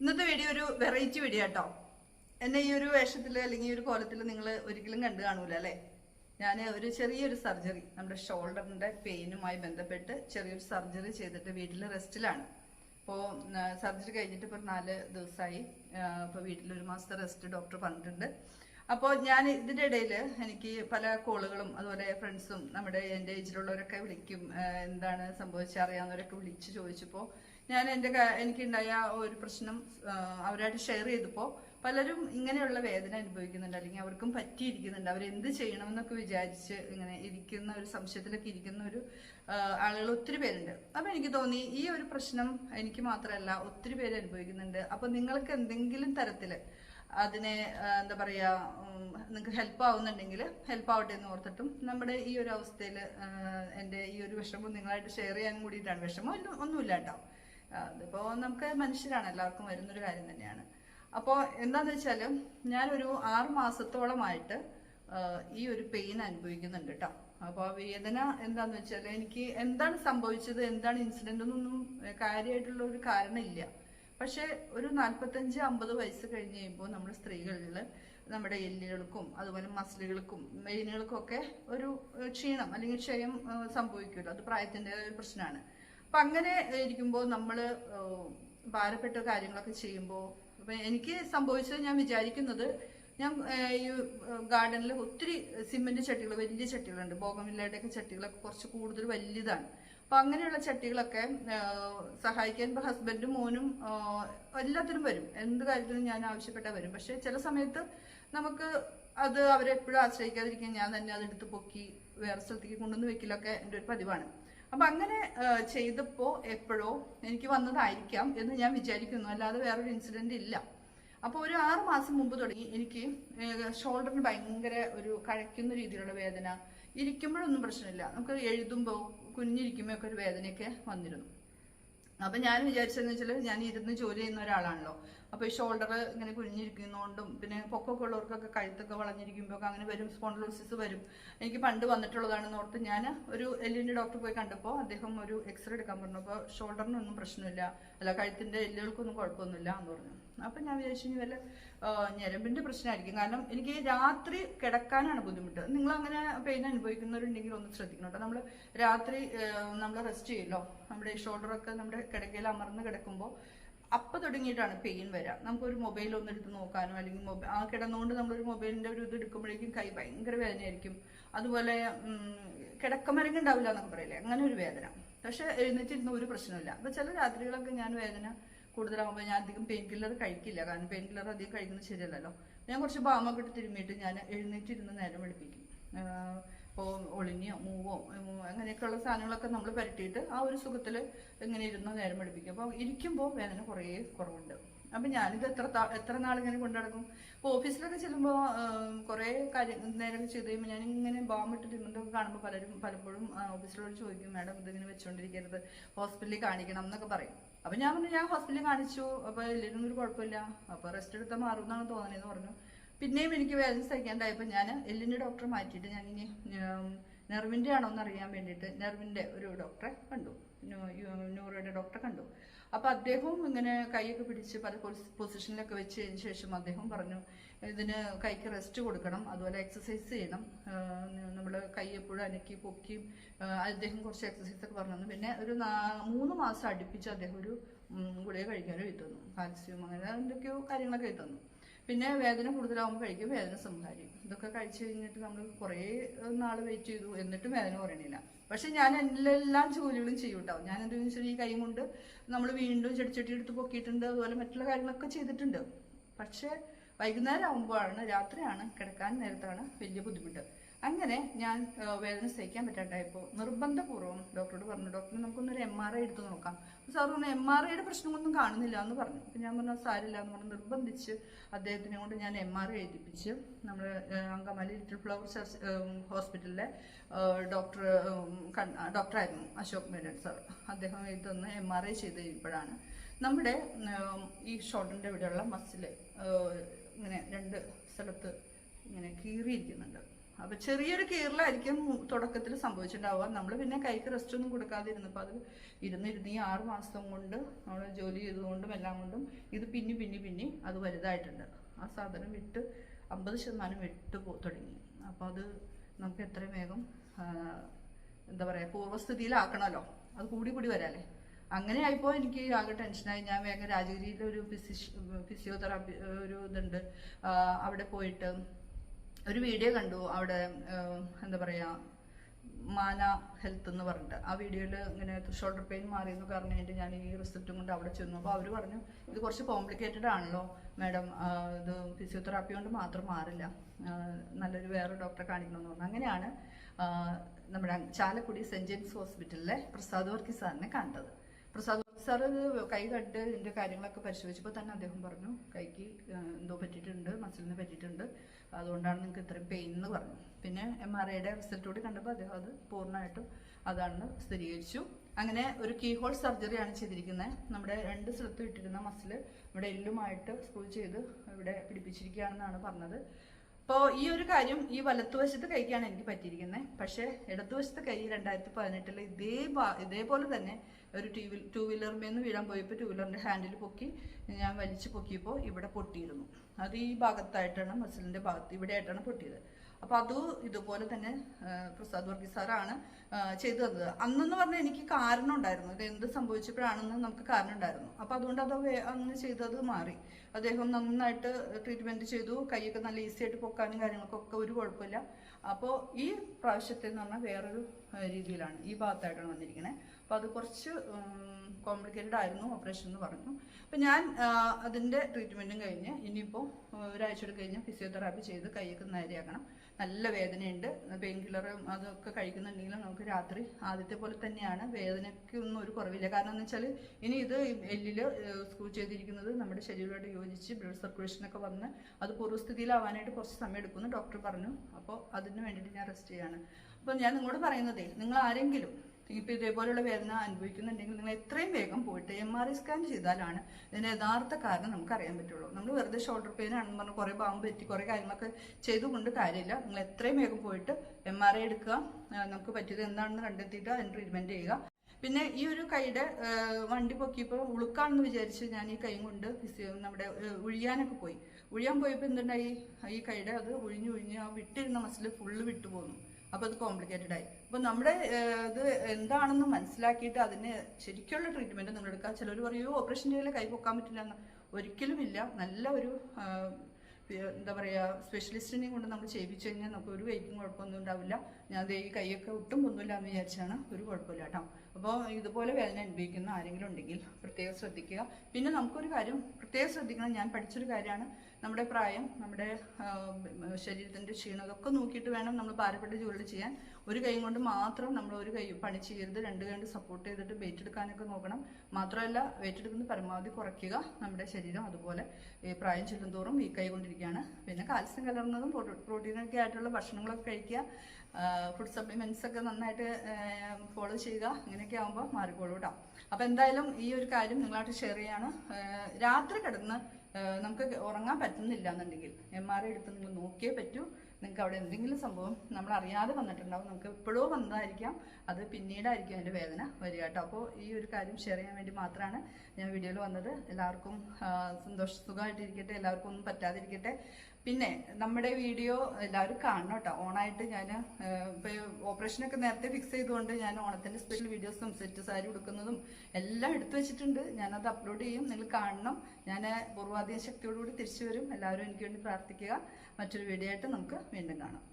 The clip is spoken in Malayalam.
ഇന്നത്തെ വീഡിയോ ഒരു വെറൈറ്റി വീഡിയോ കേട്ടോ എന്നെ ഈ ഒരു വേഷത്തിൽ അല്ലെങ്കിൽ ഈ ഒരു കോലത്തിൽ നിങ്ങൾ ഒരിക്കലും കണ്ടു കാണൂല അല്ലേ? ഞാൻ ഒരു ചെറിയൊരു സർജറി നമ്മുടെ ഷോൾഡറിന്റെ പെയിനുമായി ബന്ധപ്പെട്ട് ചെറിയൊരു സർജറി ചെയ്തിട്ട് വീട്ടിൽ റെസ്റ്റിലാണ് അപ്പോൾ സർജറി കഴിഞ്ഞിട്ട് ഇപ്പോൾ നാല് ദിവസമായി ഇപ്പോൾ വീട്ടിൽ ഒരു മാസത്തെ റെസ്റ്റ് ഡോക്ടർ പറഞ്ഞിട്ടുണ്ട്. അപ്പോൾ ഞാൻ ഇതിന്റെ ഇടയിൽ എനിക്ക് പല കോളുകളും അതുപോലെ ഫ്രണ്ട്സും നമ്മുടെ എന്റെ ഏജിലുള്ളവരൊക്കെ വിളിക്കും എന്താണ് സംഭവിച്ചറിയാവുന്നവരൊക്കെ വിളിച്ച് ചോദിച്ചപ്പോൾ ഞാൻ എന്റെ എനിക്കുണ്ടായ ഒരു പ്രശ്നം അവരായിട്ട് ഷെയർ ചെയ്തപ്പോൾ പലരും ഇങ്ങനെയുള്ള വേദന അനുഭവിക്കുന്നുണ്ട്. അല്ലെങ്കിൽ അവർക്കും പറ്റിയിരിക്കുന്നുണ്ട്. അവരെന്ത് ചെയ്യണമെന്നൊക്കെ വിചാരിച്ച് ഇങ്ങനെ ഇരിക്കുന്ന ഒരു സംശയത്തിലൊക്കെ ഇരിക്കുന്ന ഒരു ആളുകൾ ഒത്തിരി പേരുണ്ട്. അപ്പം എനിക്ക് തോന്നി ഈ ഒരു പ്രശ്നം എനിക്ക് മാത്രമല്ല ഒത്തിരി പേര് അനുഭവിക്കുന്നുണ്ട്. അപ്പം നിങ്ങൾക്ക് എന്തെങ്കിലും തരത്തിൽ അതിനെ എന്താ പറയുക നിങ്ങൾക്ക് ഹെൽപ്പ് ആവുന്നുണ്ടെങ്കിൽ ഹെൽപ്പ് ആവട്ടെ എന്ന് ഓർത്തിട്ടും നമ്മുടെ ഈ ഒരു അവസ്ഥയിൽ എന്റെ ഈ ഒരു വിഷമം നിങ്ങളായിട്ട് ഷെയർ ചെയ്യാൻ കൂടിയിട്ടാണ്. വിഷമം ഒന്നും ഒന്നുമില്ല കേട്ടോ. അതിപ്പോൾ നമുക്ക് മനുഷ്യരാണ് എല്ലാവർക്കും വരുന്നൊരു കാര്യം തന്നെയാണ്. അപ്പോൾ എന്താണെന്ന് വെച്ചാൽ ഞാനൊരു ആറ് മാസത്തോളമായിട്ട് ഈ ഒരു പെയിൻ അനുഭവിക്കുന്നുണ്ട് കേട്ടോ അപ്പോൾ വേദന എന്താന്ന് വെച്ചാൽ എനിക്ക് എന്താണ് സംഭവിച്ചത് എന്താണ് ഇൻസിഡന്റ് എന്നൊന്നും കാര്യമായിട്ടുള്ള ഒരു കാരണമില്ല. പക്ഷെ ഒരു നാൽപ്പത്തഞ്ച് അമ്പത് വയസ്സ് കഴിഞ്ഞ് കഴിയുമ്പോൾ നമ്മുടെ സ്ത്രീകളിൽ നമ്മുടെ എല്ലുകൾക്കും അതുപോലെ മസിലുകൾക്കും വെയിനുകൾക്കും ഒക്കെ ഒരു ക്ഷീണം അല്ലെങ്കിൽ ക്ഷയം സംഭവിക്കുമല്ലോ. അത് പ്രായത്തിന്റെ പ്രശ്നമാണ്. അപ്പൊ അങ്ങനെ ഇരിക്കുമ്പോൾ നമ്മൾ ഭാരപ്പെട്ട കാര്യങ്ങളൊക്കെ ചെയ്യുമ്പോൾ അപ്പൊ എനിക്ക് സംഭവിച്ചത് ഞാൻ വിചാരിക്കുന്നത് ഞാൻ ഈ ഗാർഡനിൽ ഒത്തിരി സിമെന്റ് ചട്ടികൾ വലിയ ചട്ടികളുണ്ട്. ബോഗമില്ലയുടെയൊക്കെ ചട്ടികളൊക്കെ കുറച്ച് കൂടുതൽ വലിയതാണ് അപ്പൊ അങ്ങനെയുള്ള ചട്ടികളൊക്കെ സഹായിക്കാൻ ഇപ്പൊ ഹസ്ബൻഡും മോനും എല്ലാത്തിനും വരും. എന്ത് കാര്യത്തിനും ഞാൻ ആവശ്യപ്പെട്ടാൽ വരും. പക്ഷെ ചില സമയത്ത് നമുക്ക് അത് അവരെപ്പോഴും ആശ്രയിക്കാതിരിക്കാൻ ഞാൻ തന്നെ അതെടുത്ത് പൊക്കി വേറെ സ്ഥലത്തേക്ക് കൊണ്ടുവന്ന് വെക്കലൊക്കെ എന്റെ ഒരു പതിവാണ്. അപ്പൊ അങ്ങനെ ചെയ്തപ്പോൾ ചെയ്തപ്പോ എപ്പോഴോ എനിക്ക് വന്നതായിരിക്കാം എന്ന് ഞാൻ വിചാരിക്കുന്നു. അല്ലാതെ വേറൊരു ഇൻസിഡന്റ് ഇല്ല. അപ്പോൾ ഒരു ആറ് മാസം മുമ്പ് തുടങ്ങി എനിക്ക് ഷോൾഡറിന് ഭയങ്കര ഒരു കഴയ്ക്കുന്ന രീതിയിലുള്ള വേദന. ഇരിക്കുമ്പോഴൊന്നും പ്രശ്നമില്ല. നമുക്ക് എഴുതുമ്പോൾ കുഞ്ഞിരിക്കുമ്പോൾ ഒക്കെ ഒരു വേദനയൊക്കെ വന്നിരുന്നു. അപ്പൊ ഞാൻ വിചാരിച്ചതെന്ന് വെച്ചാൽ ഞാൻ ഇരുന്ന് ജോലി ചെയ്യുന്ന ഒരാളാണല്ലോ. അപ്പൊ ഈ ഷോൾഡർ ഇങ്ങനെ കുഴിഞ്ഞിരിക്കുന്നതുകൊണ്ടും പിന്നെ പൊക്കമൊക്കെ ഉള്ളവർക്കൊക്കെ കഴുത്തൊക്കെ വളഞ്ഞിരിക്കുമ്പോൾ അങ്ങനെ വരും സ്പോണ്ടിലോസിസ് വരും. എനിക്ക് പണ്ട് വന്നിട്ടുള്ളതാണെന്ന് ഓർത്ത് ഞാൻ ഒരു എല്ലിന്റെ ഡോക്ടർ പോയി കണ്ടപ്പോൾ അദ്ദേഹം ഒരു എക്സ്റേ എടുക്കാൻ പറഞ്ഞു. അപ്പോൾ ഷോൾഡറിനൊന്നും പ്രശ്നമില്ല. അല്ല കഴുത്തിന്റെ എല്ലുകൾക്കൊന്നും കുഴപ്പമൊന്നുമില്ല എന്ന് പറഞ്ഞു. അപ്പൊ ഞാൻ വിചാരിച്ചു ഇനി വല്ല ഞരമ്പിന്റെ പ്രശ്നമായിരിക്കും. കാരണം എനിക്ക് രാത്രി കിടക്കാനാണ് ബുദ്ധിമുട്ട്. നിങ്ങൾ അങ്ങനെ പെയിൻ അനുഭവിക്കുന്നവരുണ്ടെങ്കിൽ ഒന്ന് ശ്രദ്ധിക്കണം കേട്ടോ. നമ്മൾ രാത്രി നമ്മൾ റെസ്റ്റ് ചെയ്യുമല്ലോ നമ്മുടെ ഷോൾഡറൊക്കെ നമ്മുടെ കിടക്കയിൽ അമർന്ന് കിടക്കുമ്പോൾ അപ്പൊ തുടങ്ങിയിട്ടാണ് പെയിൻ വരാം. നമുക്കൊരു മൊബൈൽ ഒന്ന് എടുത്ത് നോക്കാനോ അല്ലെങ്കിൽ മൊബൈൽ ആ കിടന്നുകൊണ്ട് നമ്മളൊരു മൊബൈലിന്റെ ഒരു ഇത് എടുക്കുമ്പോഴേക്കും കൈ ഭയങ്കര വേദനയായിരിക്കും. അതുപോലെ കിടക്കമരങ്ങ് ഉണ്ടാവില്ല എന്നൊക്കെ പറയില്ലേ? അങ്ങനെ ഒരു വേദന. പക്ഷെ എഴുന്നേറ്റിരുന്ന ഒരു പ്രശ്നമില്ല അപ്പൊ ചില രാത്രികളൊക്കെ ഞാൻ വേദന കൂടുതലാകുമ്പോൾ ഞാൻ അധികം പെയിൻ കില്ലർ കഴിക്കില്ല. കാരണം പെയിൻ കില്ലർ അധികം കഴിക്കുന്നത് ശരിയല്ലല്ലോ. ഞാൻ കുറച്ച് ബാമൊക്കെ ഇട്ട് തിരുമ്മിയിട്ട് ഞാൻ എഴുന്നേറ്റിരുന്ന് നേരം വെളുപ്പിക്കും. ഇപ്പോൾ ഒളിഞ്ഞോ മൂവോ അങ്ങനെയൊക്കെയുള്ള സാധനങ്ങളൊക്കെ നമ്മൾ പരട്ടിയിട്ട് ആ ഒരു സുഖത്തിൽ ഇങ്ങനെ ഇരുന്ന് നേരം വെളുപ്പിക്കും. അപ്പോൾ ഇരിക്കുമ്പോൾ വേദന കുറേ കുറവുണ്ട്. അപ്പം ഞാനിത് എത്ര എത്ര നാളിങ്ങനെ ഇങ്ങനെ കൊണ്ടു നടക്കും ഇപ്പോൾ ഓഫീസിലൊക്കെ ചെല്ലുമ്പോൾ കുറേ കാര്യം നേരം ചെയ്ത് കഴിയുമ്പോൾ ഞാൻ ഇങ്ങനെ ബാമിട്ട് തിരുന്നതൊക്കെ കാണുമ്പോൾ പലരും പലപ്പോഴും ഓഫീസിലോട് ചോദിക്കും മാഡം ഇതിങ്ങനെ വെച്ചുകൊണ്ടിരിക്കരുത് ഹോസ്പിറ്റലിൽ കാണിക്കണം എന്നൊക്കെ പറയും. അപ്പം ഞാൻ പറഞ്ഞു ഞാൻ ഹോസ്പിറ്റലിൽ കാണിച്ചു. അപ്പോൾ എല്ലിനൊന്നും ഒരു കുഴപ്പമില്ല. അപ്പോൾ റെസ്റ്റ് എടുത്താൽ മാറും എന്നാണ് തോന്നണേന്ന് പറഞ്ഞു. പിന്നെയും എനിക്ക് വേദന സഹിക്കാണ്ടായപ്പോൾ ഞാൻ എല്ലിന്റെ ഡോക്ടറെ മാറ്റിയിട്ട് ഞാൻ ഇനി നെർവിന്റെ ആണോ എന്ന് അറിയാൻ വേണ്ടിയിട്ട് നെർവിന്റെ ഒരു ഡോക്ടറെ കണ്ടു. ന്യൂ- ന്യൂറോയുടെ ഡോക്ടറെ കണ്ടു. അപ്പൊ അദ്ദേഹവും ഇങ്ങനെ കൈയൊക്കെ പിടിച്ച് പല പൊസി- പൊസിഷനിലൊക്കെ വെച്ചതിന് ശേഷം അദ്ദേഹം പറഞ്ഞു ഇതിന് കൈക്ക് റെസ്റ്റ് കൊടുക്കണം അതുപോലെ എക്സസൈസ് ചെയ്യണം. നമ്മൾ കൈ എപ്പോഴും അനക്കി പൊക്കി അദ്ദേഹം കുറച്ച് എക്സസൈസ് ഒക്കെ പറഞ്ഞു പിന്നെ ഒരു മൂന്ന് മാസം അടുപ്പിച്ച് അദ്ദേഹം ഒരു ഗുളിക കഴിക്കാനും എഴുതി തന്നു. കാൽസ്യം അങ്ങനെ എന്തൊക്കെയോ കാര്യങ്ങളൊക്കെ എഴുതി തന്നു. പിന്നെ വേദന കൂടുതലാകുമ്പോൾ കഴിക്കും. വേദന സംഹാരിക്കും. ഇതൊക്കെ കഴിച്ചു കഴിഞ്ഞിട്ട് നമ്മൾ കുറേ നാൾ വെയിറ്റ് ചെയ്തു. എന്നിട്ടും വേദന കുറയണില്ല. പക്ഷെ ഞാൻ എല്ലാ ജോലികളും ചെയ്യും കേട്ടോ ഞാൻ എന്താണെന്ന് വെച്ചാൽ ഈ കൈ കൊണ്ട് നമ്മൾ വീണ്ടും ചെടിച്ചട്ടി എടുത്ത് പൊക്കിയിട്ടുണ്ട്. അതുപോലെ മറ്റുള്ള കാര്യങ്ങളൊക്കെ ചെയ്തിട്ടുണ്ട്. പക്ഷേ വൈകുന്നേരം ആകുമ്പോഴാണ് രാത്രിയാണ് കിടക്കാൻ നേരത്താണ് വലിയ ബുദ്ധിമുട്ട്. അങ്ങനെ ഞാൻ വേദന സഹിക്കാൻ പറ്റാണ്ടായപ്പോൾ നിർബന്ധപൂർവം ഡോക്ടറോട് പറഞ്ഞു ഡോക്ടർ നമുക്കൊന്നൊരു എം ആർ ഐ എടുത്ത് നോക്കാം. സാർ പറഞ്ഞു എം ആർ ഐയുടെ പ്രശ്നമൊന്നും കാണുന്നില്ല എന്ന് പറഞ്ഞു. അപ്പം ഞാൻ പറഞ്ഞു സാരില്ല എന്ന് പറഞ്ഞ് നിർബന്ധിച്ച് അദ്ദേഹത്തിനെ കൊണ്ട് ഞാൻ എം ആർ ഐ എഴുതിപ്പിച്ച് നമ്മൾ അങ്കമാലി ലിറ്റിൽ ഫ്ലവർ ഹോസ്പിറ്റലിലെ ഡോക്ടർ ഡോക്ടറായിരുന്നു അശോക് മേനൻ സാർ. അദ്ദേഹം ഇതൊന്ന് എം ആർ ഐ ചെയ്ത് കഴിയുമ്പോഴാണ് നമ്മുടെ ഈ ഷോൾഡറിന്റെ ഇവിടെയുള്ള മസിൽ ഇങ്ങനെ രണ്ട് സ്ഥലത്ത് ഇങ്ങനെ കീറിയിരിക്കുന്നുണ്ട്. അപ്പൊ ചെറിയൊരു കീറലായിരിക്കും തുടക്കത്തിൽ സംഭവിച്ചിട്ടുണ്ടാവുക. നമ്മൾ പിന്നെ കൈക്ക് റെസ്റ്റ് ഒന്നും കൊടുക്കാതിരുന്നപ്പോൾ അത് ഇരുന്നിരുന്ന് ഈ ആറ് മാസം കൊണ്ട് നമ്മൾ ജോലി ചെയ്തുകൊണ്ടും എല്ലാം കൊണ്ടും ഇത് പിന്നി പിന്നി പിന്നി അത് വലുതായിട്ടുണ്ട്. ആ സാധനം വിട്ട് അമ്പത് ശതമാനം വിട്ട് പോ തുടങ്ങി. അപ്പോൾ അത് നമുക്ക് എത്രയും വേഗം എന്താ പറയുക പൂർവസ്ഥിതിയിലാക്കണമല്ലോ അത് കൂടി കൂടി വരാല്ലേ? അങ്ങനെ ആയിപ്പോൾ എനിക്ക് ആകെ ടെൻഷനായി ഞാൻ വേഗം രാജഗിരിയിൽ ഒരു ഫിസിഷ് ഫിസിയോതെറാപ്പി ഒരു ഇതുണ്ട്. അവിടെ പോയിട്ട് ഒരു വീഡിയോ കണ്ടു. അവിടെ എന്താ പറയുക മാന ഹെൽത്ത് എന്ന് പറഞ്ഞിട്ട്. ആ വീഡിയോയിൽ ഇങ്ങനെ ഷോൾഡർ പെയിൻ മാറിയെന്ന് എന്ന് പറഞ്ഞു കഴിഞ്ഞിട്ട് ഞാൻ ഈ റിസൾട്ടും കൊണ്ട് അവിടെ ചെന്നു. അപ്പോൾ അവർ പറഞ്ഞു ഇത് കുറച്ച് കോംപ്ലിക്കേറ്റഡ് ആണല്ലോ. മാഡം ഇത് ഫിസിയോതെറാപ്പി കൊണ്ട് മാത്രം മാറില്ല. നല്ലൊരു വേറെ ഡോക്ടറെ കാണിക്കണമെന്ന് പറഞ്ഞു. അങ്ങനെയാണ് നമ്മുടെ ചാലക്കുടി സെന്റ് ജെയിംസ് ഹോസ്പിറ്റലിലെ പ്രസാദ് വർക്കി സാറിനെ കണ്ടത്. പ്രസാദ് സാർ ഇത് കൈ കണ്ട് ഇതിന്റെ കാര്യങ്ങളൊക്കെ പരിശോധിച്ചപ്പോൾ തന്നെ അദ്ദേഹം പറഞ്ഞു കൈക്ക് എന്തോ പറ്റിയിട്ടുണ്ട് മസിലിന് പറ്റിയിട്ടുണ്ട്. അതുകൊണ്ടാണ് നിങ്ങൾക്ക് ഇത്രയും പെയിൻ എന്ന് പറഞ്ഞു. പിന്നെ എം ആർ ഐയുടെ റിസൾട്ട് കൂടി കണ്ടപ്പോൾ അദ്ദേഹം അത് പൂർണമായിട്ടും അതാണ് സ്ഥിരീകരിച്ചു. അങ്ങനെ ഒരു കീ ഹോൾ സർജറിയാണ് ചെയ്തിരിക്കുന്നത് നമ്മുടെ രണ്ട് സ്ഥലത്തും ഇട്ടിരുന്ന മസിൽ ഇവിടെ എല്ലുമായിട്ട് സ്ക്രൂ ചെയ്ത് ഇവിടെ പിടിപ്പിച്ചിരിക്കുകയാണെന്നാണ് പറഞ്ഞത്. അപ്പോൾ ഈ ഒരു കാര്യം ഈ വലത്തുവശത്ത് കൈക്കാണ് എനിക്ക് പറ്റിയിരിക്കുന്നത് പക്ഷേ ഇടതുവശത്തെ കൈ രണ്ടായിരത്തി പതിനെട്ടിൽ ഇതേ ഇതേപോലെ തന്നെ ഒരു ടൂ വീൽ ടൂ വീലറിന്മേന്ന് വീഴാൻ പോയപ്പോൾ ടൂ വീലറിന്റെ ഹാൻഡിൽ പൊക്കി ഞാൻ വലിച്ചു പൊക്കിയപ്പോൾ ഇവിടെ പൊട്ടിയിരുന്നു. അത് ഈ ഭാഗത്തായിട്ടാണ് മസിലിന്റെ ഭാഗത്ത് ഇവിടെയായിട്ടാണ് പൊട്ടിയത്. അപ്പോൾ അത് ഇതുപോലെ തന്നെ പ്രസാദ് വർഗീസ് സാറാണ് ചെയ്തു തന്നത്. അന്നെന്ന് പറഞ്ഞാൽ എനിക്ക് കാരണം ഉണ്ടായിരുന്നു. ഇത് എന്ത് സംഭവിച്ചപ്പോഴാണെന്ന് നമുക്ക് കാരണം ഉണ്ടായിരുന്നു. അപ്പോൾ അതുകൊണ്ട് അത് അങ്ങനെ ചെയ്തത് മാറി. അദ്ദേഹം നന്നായിട്ട് ട്രീറ്റ്മെന്റ് ചെയ്തു. കൈയൊക്കെ നല്ല ഈസി ആയിട്ട് പൊക്കാനും കാര്യങ്ങൾക്കൊക്കെ ഒരു കുഴപ്പമില്ല. അപ്പോൾ ഈ പ്രാവശ്യത്തെ എന്ന് പറഞ്ഞാൽ വേറൊരു രീതിയിലാണ് ഈ ഭാഗത്തായിട്ടാണ് വന്നിരിക്കുന്നത് അപ്പോൾ അത് കുറച്ച് കോംപ്ലിക്കേറ്റഡ് ആയിരുന്നു ഓപ്പറേഷൻ എന്ന് പറഞ്ഞു. അപ്പോൾ ഞാൻ അതിന്റെ ട്രീറ്റ്മെന്റും കഴിഞ്ഞ് ഇനിയിപ്പോൾ ഒരാഴ്ച കഴിഞ്ഞ് ഫിസിയോതെറാപ്പി ചെയ്ത് കൈയൊക്കെ നേരെയാക്കണം നല്ല വേദനയുണ്ട്. പെയിൻ കില്ലറും അതൊക്കെ കഴിക്കുന്നുണ്ടെങ്കിലും നമുക്ക് രാത്രി ആദ്യത്തെ പോലെ തന്നെയാണ്. വേദനയ്ക്ക് ഒന്നും ഒരു കുറവില്ല. കാരണം എന്ന് വെച്ചാൽ ഇനി ഇത് എല്ലിൽ സ്ക്രൂ ചെയ്തിരിക്കുന്നത് നമ്മുടെ ശരീരമായിട്ട് യോജിച്ച് ബ്ലഡ് സർക്കുലേഷനൊക്കെ വന്ന് അത് പൂർവസ്ഥിതിയിലാവാനായിട്ട് കുറച്ച് സമയം എടുക്കുമെന്ന് ഡോക്ടർ പറഞ്ഞു. അപ്പോൾ അതിന് വേണ്ടിയിട്ട് ഞാൻ റെസ്റ്റ് ചെയ്യാണ്. അപ്പോൾ ഞാൻ നിങ്ങളോട് പറയുന്നതേ നിങ്ങൾ ആരെങ്കിലും ഇപ്പോൾ ഇതേപോലെയുള്ള വേദന അനുഭവിക്കുന്നുണ്ടെങ്കിൽ നിങ്ങൾ എത്രയും വേഗം പോയിട്ട് എം ആർ ഐ സ്കാൻ ചെയ്താലാണ് ഇതിന്റെ യഥാർത്ഥ കാരണം നമുക്ക് അറിയാൻ പറ്റുള്ളൂ. നമ്മൾ വെറുതെ ഷോൾഡർ പെയിൻ ആണെന്ന് പറഞ്ഞ് കുറേ പാമ്പ് പറ്റി കുറേ കാര്യങ്ങളൊക്കെ ചെയ്തുകൊണ്ട് കാര്യമില്ല. നിങ്ങൾ എത്രയും വേഗം പോയിട്ട് എം ആർ ഐ എടുക്കുക. നമുക്ക് പറ്റിയത് എന്താണെന്ന് കണ്ടെത്തിയിട്ട് അതിന് ട്രീറ്റ്മെന്റ് ചെയ്യുക. പിന്നെ ഈ ഒരു കൈയുടെ വണ്ടി പൊക്കിയപ്പോൾ ഉളുക്കാണെന്ന് വിചാരിച്ച് ഞാൻ ഈ കൈ കൊണ്ട് നമ്മുടെ ഉഴിയാനൊക്കെ പോയി. ഉഴിയാൻ പോയപ്പോൾ എന്തുണ്ടായി? ഈ കൈയുടെ അത് ഒഴിഞ്ഞു ഉഴിഞ്ഞ് ആ വിട്ടിരുന്ന മസിൽ ഫുള്ള് വിട്ടുപോന്നു. അപ്പോൾ അത് കോംപ്ലിക്കേറ്റഡ് ആയി. അപ്പോൾ നമ്മുടെ ഇത് എന്താണെന്ന് മനസ്സിലാക്കിയിട്ട് അതിന് ശരിക്കുള്ള ട്രീറ്റ്മെന്റ് നമ്മൾ എടുക്കുക ചിലർ പറയൂ ഓപ്പറേഷൻ ചെയ്യാൻ കൈ പൊക്കാൻ പറ്റില്ല എന്ന്. ഒരിക്കലുമില്ല. നല്ല ഒരു എന്താ പറയുക സ്പെഷ്യലിസ്റ്റിനെ കൊണ്ട് നമ്മൾ ചെയ്യിപ്പിച്ചു കഴിഞ്ഞാൽ നമുക്ക് ഒരു കൈക്കും കുഴപ്പമൊന്നും ഉണ്ടാവില്ല. ഞാൻ ഈ കൈയൊക്കെ ഒട്ടും ഒന്നുമില്ല എന്ന് വിചാരിച്ചാണ് ഒരു കുഴപ്പമില്ല കേട്ടോ. അപ്പോൾ ഇതുപോലെ വേദന അനുഭവിക്കുന്ന ആരെങ്കിലും ഉണ്ടെങ്കിൽ പ്രത്യേകം ശ്രദ്ധിക്കുക. പിന്നെ നമുക്കൊരു കാര്യം പ്രത്യേകം ശ്രദ്ധിക്കണം. ഞാൻ പഠിച്ചൊരു കാര്യമാണ്. നമ്മുടെ പ്രായം നമ്മുടെ ശരീരത്തിന്റെ ക്ഷീണം നോക്കിയിട്ട് വേണം നമ്മൾ ഭാരപ്പെട്ട ജോലി ചെയ്യാൻ. ഒരു കൈ കൊണ്ട് മാത്രം നമ്മൾ ഒരു കൈ പണി ചെയ്യരുത്. രണ്ട് കൈ കൊണ്ട് സപ്പോർട്ട് ചെയ്തിട്ട് വെയിറ്റ് എടുക്കാനൊക്കെ നോക്കണം. മാത്രമല്ല വെയിറ്റ് എടുക്കുന്നത് പരമാവധി കുറയ്ക്കുക നമ്മുടെ ശരീരം. അതുപോലെ ഈ പ്രായം ചെല്ലുന്തോറും കൈ കൊണ്ടിരിക്കുകയാണ്. പിന്നെ കാൽസ്യം കലർന്നതും പ്രോട്ടീനൊക്കെ ആയിട്ടുള്ള ഭക്ഷണങ്ങളൊക്കെ കഴിക്കുക. ഫുഡ് സപ്ലിമെന്റ്സ് ഒക്കെ നന്നായിട്ട് ഫോളോ ചെയ്യുക. ഇങ്ങനെയൊക്കെ ആകുമ്പോൾ മാറിക്കോളൂ കേട്ടോ അപ്പോൾ എന്തായാലും ഈ ഒരു കാര്യം നിങ്ങളായിട്ട് ഷെയർ ചെയ്യാണ്. രാത്രി കിടന്ന് നമുക്ക് ഉറങ്ങാൻ പറ്റുന്നില്ല എന്നുണ്ടെങ്കിൽ എം ആർ ഐ എടുത്ത് നിങ്ങൾ നോക്കിയേ പറ്റൂ. നിങ്ങൾക്ക് അവിടെ എന്തെങ്കിലും സംഭവം നമ്മൾ അറിയാതെ വന്നിട്ടുണ്ടാവും നമുക്ക് എപ്പോഴോ വന്നതായിരിക്കാം. അത് പിന്നീടായിരിക്കും അതിന്റെ വേദന വരിക കേട്ടോ. അപ്പോൾ ഈ ഒരു കാര്യം ഷെയർ ചെയ്യാൻ വേണ്ടി മാത്രമാണ് ഞാൻ വീഡിയോയിൽ വന്നത്. എല്ലാവർക്കും സന്തോഷ സുഖമായിട്ടിരിക്കട്ടെ. എല്ലാവർക്കും ഒന്നും പറ്റാതിരിക്കട്ടെ. പിന്നെ നമ്മുടെ വീഡിയോ എല്ലാവരും കാണണം കേട്ടോ. ഓണായിട്ട് ഞാൻ ഇപ്പോൾ ഓപ്പറേഷനൊക്കെ നേരത്തെ ഫിക്സ് ചെയ്തുകൊണ്ട് ഞാൻ ഓണത്തിന്റെ സ്പെഷ്യൽ വീഡിയോസും സെറ്റ് സാരി ഉടുക്കുന്നതും എല്ലാം എടുത്തു വെച്ചിട്ടുണ്ട്. ഞാനത് അപ്ലോഡ് ചെയ്യും. നിങ്ങൾ കാണണം. ഞാൻ പൂർവാധിക ശക്തിയോടുകൂടി തിരിച്ചു വരും. എല്ലാവരും എനിക്ക് വേണ്ടി പ്രാർത്ഥിക്കുക. മറ്റൊരു വീഡിയോ ആയിട്ട് നമുക്ക് വീണ്ടും കാണാം.